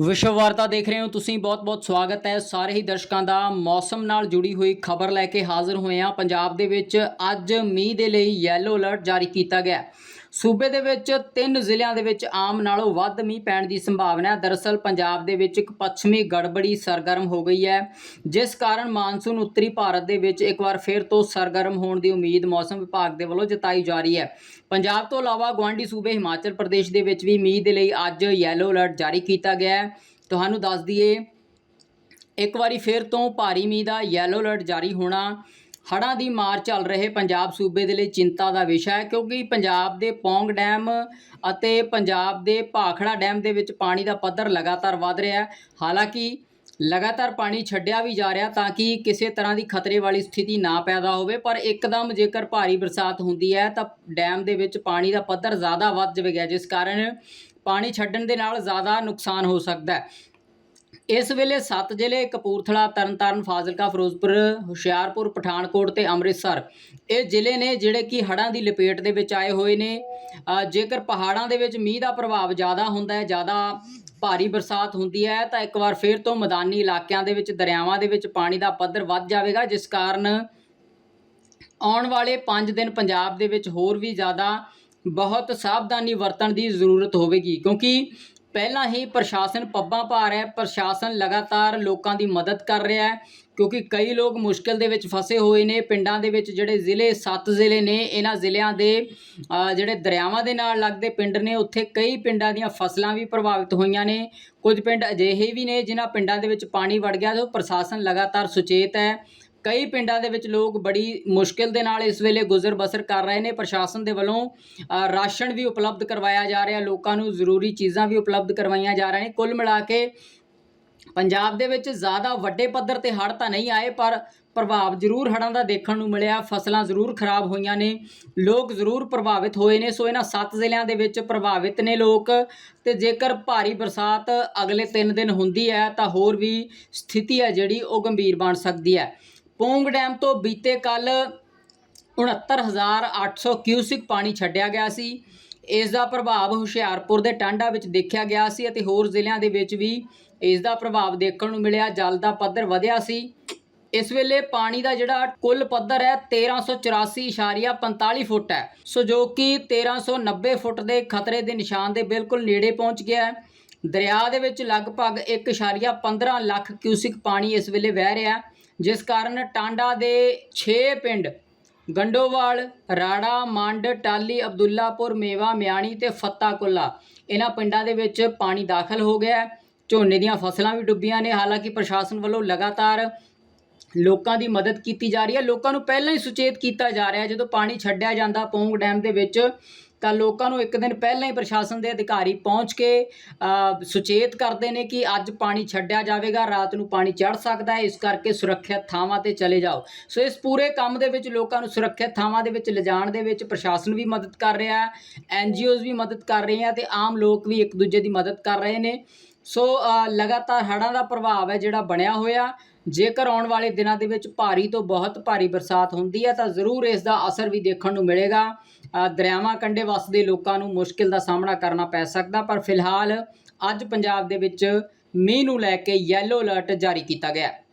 ਵਿਸ਼ਵ ਵਾਰਤਾ ਦੇਖ ਰਹੇ ਹੋ, ਤੁਸੀਂ ਬਹੁਤ-ਬਹੁਤ ਸਵਾਗਤ ਹੈ। ਸਾਰੇ ਹੀ ਦਰਸ਼ਕਾਂ ਦਾ ਮੌਸਮ ਨਾਲ ਜੁੜੀ ਹੋਈ ਖਬਰ ਲੈ ਕੇ ਹਾਜ਼ਰ ਹੋਏ ਹਾਂ। ਪੰਜਾਬ ਦੇ ਵਿੱਚ ਅੱਜ ਮੀਂਹ ਦੇ ਲਈ ਯੈਲੋ ਅਲਰਟ ਜਾਰੀ ਕੀਤਾ ਗਿਆ ਸੂਬੇ ਦੇ ਵਿੱਚ ਤਿੰਨ ਜ਼ਿਲ੍ਹਿਆਂ ਦੇ ਵਿੱਚ ਆਮ ਨਾਲੋਂ ਵੱਧ ਮੀਂਹ ਪੈਣ ਦੀ ਸੰਭਾਵਨਾ ਹੈ। ਦਰਅਸਲ ਪੰਜਾਬ ਦੇ ਵਿੱਚ ਇੱਕ ਪੱਛਮੀ ਗੜਬੜੀ ਸਰਗਰਮ ਹੋ ਗਈ ਹੈ। ਜਿਸ ਕਾਰਨ ਮਾਨਸੂਨ ਉੱਤਰੀ ਭਾਰਤ ਦੇ ਵਿੱਚ ਇੱਕ ਵਾਰ ਫਿਰ ਤੋਂ ਸਰਗਰਮ ਹੋਣ ਦੀ ਉਮੀਦ ਮੌਸਮ ਵਿਭਾਗ ਦੇ ਵੱਲੋਂ ਜਤਾਈ ਜਾ ਰਹੀ ਹੈ। ਪੰਜਾਬ ਤੋਂ ਇਲਾਵਾ ਗੁਆਂਢੀ ਸੂਬੇ ਹਿਮਾਚਲ ਪ੍ਰਦੇਸ਼ ਦੇ ਵਿੱਚ ਵੀ ਮੀਂਹ ਦੇ ਲਈ ਅੱਜ ਯੈਲੋ ਅਲਰਟ ਜਾਰੀ ਕੀਤਾ ਗਿਆ ਹੈ। ਤੁਹਾਨੂੰ ਦੱਸ ਦਈਏ, ਇੱਕ ਵਾਰੀ ਫਿਰ ਤੋਂ ਭਾਰੀ ਮੀਂਹ ਦਾ ਯੈਲੋ ਅਲਰਟ ਜਾਰੀ ਹੋਣਾ ਹੜ੍ਹਾਂ ਦੀ ਮਾਰ ਚੱਲ ਰਹੇ ਪੰਜਾਬ ਸੂਬੇ ਦੇ ਲਈ ਚਿੰਤਾ ਦਾ ਵਿਸ਼ਾ ਹੈ, ਕਿਉਂਕਿ ਪੰਜਾਬ ਦੇ ਪੌਂਗ ਡੈਮ ਅਤੇ ਪੰਜਾਬ ਦੇ ਭਾਖੜਾ ਡੈਮ ਦੇ ਵਿੱਚ ਪਾਣੀ ਦਾ ਪੱਧਰ ਲਗਾਤਾਰ ਵਧ ਰਿਹਾ ਹੈ। ਹਾਲਾਂਕਿ ਲਗਾਤਾਰ ਪਾਣੀ ਛੱਡਿਆ ਵੀ ਜਾ ਰਿਹਾ ਤਾਂ ਕਿ ਕਿਸੇ ਤਰ੍ਹਾਂ ਦੀ ਖਤਰੇ ਵਾਲੀ ਸਥਿਤੀ ਨਾ ਪੈਦਾ ਹੋਵੇ, ਪਰ ਇੱਕਦਮ ਜੇਕਰ ਭਾਰੀ ਬਰਸਾਤ ਹੁੰਦੀ ਹੈ ਤਾਂ ਡੈਮ ਦੇ ਵਿੱਚ ਪਾਣੀ ਦਾ ਪੱਧਰ ਜ਼ਿਆਦਾ ਵੱਧ ਜਾਵੇਗਾ, ਜਿਸ ਕਾਰਨ ਪਾਣੀ ਛੱਡਣ ਦੇ ਨਾਲ ਜ਼ਿਆਦਾ ਨੁਕਸਾਨ ਹੋ ਸਕਦਾ ਹੈ। ਇਸ ਵੇਲੇ ਸੱਤ ਜ਼ਿਲ੍ਹੇ, ਕਪੂਰਥਲਾ, ਤਰਨਤਾਰਨ, ਫਾਜ਼ਿਲਕਾ, ਫਿਰੋਜ਼ਪੁਰ, ਹੁਸ਼ਿਆਰਪੁਰ, ਪਠਾਨਕੋਟ ਤੇ ਅੰਮ੍ਰਿਤਸਰ। ਇਹ ਜ਼ਿਲ੍ਹੇ ਨੇ ਜਿਹੜੇ ਕਿ ਹੜ੍ਹਾਂ ਦੀ ਲਪੇਟ ਦੇ ਵਿੱਚ ਆਏ ਹੋਏ ਨੇ। ਜੇਕਰ ਪਹਾੜਾਂ ਦੇ ਵਿੱਚ ਮੀਂਹ ਦਾ ਪ੍ਰਭਾਵ ਜ਼ਿਆਦਾ ਹੁੰਦਾ ਹੈ, ਜ਼ਿਆਦਾ ਭਾਰੀ ਬਰਸਾਤ ਹੁੰਦੀ ਹੈ, ਤਾਂ ਇੱਕ ਵਾਰ ਫਿਰ ਤੋਂ ਮੈਦਾਨੀ ਇਲਾਕਿਆਂ ਦੇ ਵਿੱਚ, ਦਰਿਆਵਾਂ ਦੇ ਵਿੱਚ ਪਾਣੀ ਦਾ ਪੱਧਰ ਵੱਧ ਜਾਵੇਗਾ, ਜਿਸ ਕਾਰਨ ਆਉਣ ਵਾਲੇ 5 ਦਿਨ ਪੰਜਾਬ ਦੇ ਵਿੱਚ ਹੋਰ ਵੀ ਜ਼ਿਆਦਾ ਬਹੁਤ ਸਾਵਧਾਨੀ ਵਰਤਣ ਦੀ ਜ਼ਰੂਰਤ ਹੋਵੇਗੀ। ਕਿਉਂਕਿ ਪਹਿਲਾਂ ਹੀ ਪ੍ਰਸ਼ਾਸਨ ਪੱਬਾਂ ਭਾਰ ਹੈ। ਪ੍ਰਸ਼ਾਸਨ ਲਗਾਤਾਰ ਲੋਕਾਂ ਦੀ ਮਦਦ ਕਰ ਰਿਹਾ ਹੈ ਕਿਉਂਕਿ ਕਈ ਲੋਕ ਮੁਸ਼ਕਲ ਦੇ ਵਿੱਚ ਫਸੇ ਹੋਏ ਨੇ। ਪਿੰਡਾਂ ਦੇ ਵਿੱਚ ਜਿਹੜੇ ਜ਼ਿਲ੍ਹੇ, ਸੱਤ ਜ਼ਿਲ੍ਹੇ ਨੇ, ਇਹਨਾਂ ਜ਼ਿਲ੍ਹਿਆਂ ਦੇ ਜਿਹੜੇ ਦਰਿਆਵਾਂ ਦੇ ਨਾਲ ਲੱਗਦੇ ਪਿੰਡ ਨੇ, ਉੱਥੇ ਕਈ ਪਿੰਡਾਂ ਦੀਆਂ ਫਸਲਾਂ ਵੀ ਪ੍ਰਭਾਵਿਤ ਹੋਈਆਂ ਨੇ। ਕੁਝ ਪਿੰਡ ਅਜਿਹੇ ਵੀ ਨੇ ਜਿਨ੍ਹਾਂ ਪਿੰਡਾਂ ਦੇ ਵਿੱਚ ਪਾਣੀ ਵੜ ਗਿਆ ਤੇ ਪ੍ਰਸ਼ਾਸਨ ਲਗਾਤਾਰ ਸੁਚੇਤ ਹੈ। ਕਈ ਪਿੰਡਾਂ ਦੇ ਵਿੱਚ ਲੋਕ ਬੜੀ ਮੁਸ਼ਕਿਲ ਦੇ ਨਾਲ ਇਸ ਵੇਲੇ ਗੁਜ਼ਰ ਬਸਰ ਕਰ ਰਹੇ ਨੇ। ਪ੍ਰਸ਼ਾਸਨ ਦੇ ਵੱਲੋਂ ਰਾਸ਼ਨ ਵੀ ਉਪਲਬਧ ਕਰਵਾਇਆ ਜਾ ਰਿਹਾ। ਲੋਕਾਂ ਨੂੰ ਜ਼ਰੂਰੀ ਚੀਜ਼ਾਂ ਵੀ ਉਪਲਬਧ ਕਰਵਾਈਆਂ ਜਾ ਰਹੀਆਂ ਨੇ। ਕੁੱਲ ਮਿਲਾ ਕੇ ਪੰਜਾਬ ਦੇ ਵਿੱਚ ਜ਼ਿਆਦਾ ਵੱਡੇ ਪੱਧਰ ਤੇ ਹੜ੍ਹ ਤਾਂ ਨਹੀਂ ਆਏ, ਪਰ ਪ੍ਰਭਾਵ ਜ਼ਰੂਰ ਹੜ੍ਹਾਂ ਦਾ ਦੇਖਣ ਨੂੰ ਮਿਲਿਆ। ਫਸਲਾਂ ਜ਼ਰੂਰ ਖਰਾਬ ਹੋਈਆਂ ਨੇ। ਲੋਕ ਜ਼ਰੂਰ ਪ੍ਰਭਾਵਿਤ ਹੋਏ ਨੇ। ਸੋ ਇਹਨਾਂ ਸੱਤ ਜ਼ਿਲ੍ਹਿਆਂ ਦੇ ਵਿੱਚ ਪ੍ਰਭਾਵਿਤ ਨੇ ਲੋਕ। ਤੇ ਜੇਕਰ ਭਾਰੀ ਬਰਸਾਤ ਅਗਲੇ 3 ਦਿਨ ਹੁੰਦੀ ਹੈ, ਤਾਂ ਹੋਰ ਵੀ ਸਥਿਤੀ ਹੈ ਜਿਹੜੀ, ਉਹ ਗੰਭੀਰ ਬਣ ਸਕਦੀ ਹੈ। ਪੋਂਗ ਡੈਮ ਤੋਂ ਬੀਤੇ ਕੱਲ 69800 ਕਿਊਸਿਕ ਪਾਣੀ ਛੱਡਿਆ ਗਿਆ ਸੀ। ਇਸ ਦਾ ਪ੍ਰਭਾਵ ਹੁਸ਼ਿਆਰਪੁਰ ਦੇ ਟਾਂਡਾ ਵਿੱਚ ਦੇਖਿਆ ਗਿਆ ਸੀ ਅਤੇ ਹੋਰ ਜ਼ਿਲ੍ਹਿਆਂ ਦੇ ਵਿੱਚ ਵੀ ਇਸ ਦਾ ਪ੍ਰਭਾਵ ਦੇਖਣ ਨੂੰ ਮਿਲਿਆ। ਜਲ ਦਾ ਪੱਧਰ ਵਧਿਆ ਸੀ। ਇਸ ਵੇਲੇ ਪਾਣੀ ਦਾ ਜਿਹੜਾ ਕੁੱਲ ਪੱਧਰ ਹੈ 1384.45 ਫੁੱਟ ਹੈ। ਸੋ ਜੋ ਕਿ 1390 ਫੁੱਟ ਦੇ ਖਤਰੇ ਦੇ ਨਿਸ਼ਾਨ ਦੇ ਬਿਲਕੁਲ ਨੇੜੇ ਪਹੁੰਚ ਗਿਆ ਹੈ। ਦਰਿਆ ਦੇ ਵਿੱਚ ਲਗਭਗ 1.15 ਲੱਖ ਕਿਊਸਿਕ ਪਾਣੀ ਇਸ ਵੇਲੇ ਵਹਿ ਰਿਹਾ ਹੈ, ਜਿਸ ਕਾਰਨ ਟਾਂਡਾ ਦੇ 6 ਪਿੰਡ ਗੰਡੋਵਾਲ, ਰਾੜਾ, ਮੰਡ, ਟਾਲੀ, ਅਬਦੁੱਲਾਪੁਰ, ਮੇਵਾ, ਮਿਆਣੀ ਤੇ ਫੱਤਾ ਕੁੱਲਾ ਇਹਨਾਂ ਪਿੰਡਾਂ ਦੇ ਵਿੱਚ ਪਾਣੀ ਦਾਖਲ ਹੋ ਗਿਆ ਝੋਨੇ ਦੀਆਂ ਫਸਲਾਂ ਵੀ ਡੁੱਬੀਆਂ ਨੇ। ਹਾਲਾਂਕਿ ਪ੍ਰਸ਼ਾਸਨ ਵੱਲੋਂ ਲਗਾਤਾਰ ਲੋਕਾਂ ਦੀ ਮਦਦ ਕੀਤੀ ਜਾ ਰਹੀ ਹੈ। ਲੋਕਾਂ ਨੂੰ ਪਹਿਲਾਂ ਹੀ ਸੁਚੇਤ ਕੀਤਾ ਜਾ ਰਿਹਾ ਜਦੋਂ ਪਾਣੀ ਛੱਡਿਆ ਜਾਂਦਾ ਪੌਂਗ ਡੈਮ ਦੇ ਵਿੱਚ ਤਾਂ ਲੋਕਾਂ ਨੂੰ ਇੱਕ ਦਿਨ ਪਹਿਲਾਂ ਹੀ ਪ੍ਰਸ਼ਾਸਨ ਦੇ ਅਧਿਕਾਰੀ ਪਹੁੰਚ ਕੇ ਸੁਚੇਤ ਕਰਦੇ ਨੇ ਕਿ ਅੱਜ ਪਾਣੀ ਛੱਡਿਆ ਜਾਵੇਗਾ, ਰਾਤ ਨੂੰ ਪਾਣੀ ਚੜ ਸਕਦਾ ਹੈ, ਇਸ ਕਰਕੇ ਸੁਰੱਖਿਅਤ ਥਾਵਾਂ ਤੇ ਚਲੇ ਜਾਓ। ਸੋ ਇਸ ਪੂਰੇ ਕੰਮ ਦੇ ਵਿੱਚ ਲੋਕਾਂ ਨੂੰ ਸੁਰੱਖਿਅਤ ਥਾਵਾਂ ਦੇ ਵਿੱਚ ਲਿਜਾਣ ਦੇ ਵਿੱਚ ਪ੍ਰਸ਼ਾਸਨ ਵੀ ਮਦਦ ਕਰ ਰਿਹਾ ਹੈ, ਐਨਜੀਓਜ਼ ਵੀ ਮਦਦ ਕਰ ਰਹੇ ਆ ਤੇ ਆਮ ਲੋਕ ਵੀ ਇੱਕ ਦੂਜੇ ਦੀ ਮਦਦ ਕਰ ਰਹੇ ਨੇ। ਸੋ ਲਗਾਤਾਰ ਹੜ੍ਹਾਂ ਦਾ ਪ੍ਰਭਾਵ ਹੈ ਜਿਹੜਾ ਬਣਿਆ ਹੋਇਆ ਜੇਕਰ ਆਉਣ ਵਾਲੇ ਦਿਨਾਂ ਦੇ ਵਿੱਚ ਭਾਰੀ ਤੋਂ ਬਹੁਤ ਭਾਰੀ ਬਰਸਾਤ ਹੁੰਦੀ ਹੈ, ਤਾਂ ਜ਼ਰੂਰ ਇਸ ਦਾ ਅਸਰ ਵੀ ਦੇਖਣ ਨੂੰ ਮਿਲੇਗਾ। ਦਰਿਆਵਾਂ ਕੰਢੇ ਵਸਦੇ ਲੋਕਾਂ ਨੂੰ ਮੁਸ਼ਕਿਲ ਦਾ ਸਾਹਮਣਾ ਕਰਨਾ ਪੈ ਸਕਦਾ, ਪਰ ਫਿਲਹਾਲ ਅੱਜ ਪੰਜਾਬ ਦੇ ਵਿੱਚ ਮੀਂਹ ਨੂੰ ਲੈ ਕੇ ਯੈਲੋ ਅਲਰਟ ਜਾਰੀ ਕੀਤਾ ਗਿਆ ਹੈ।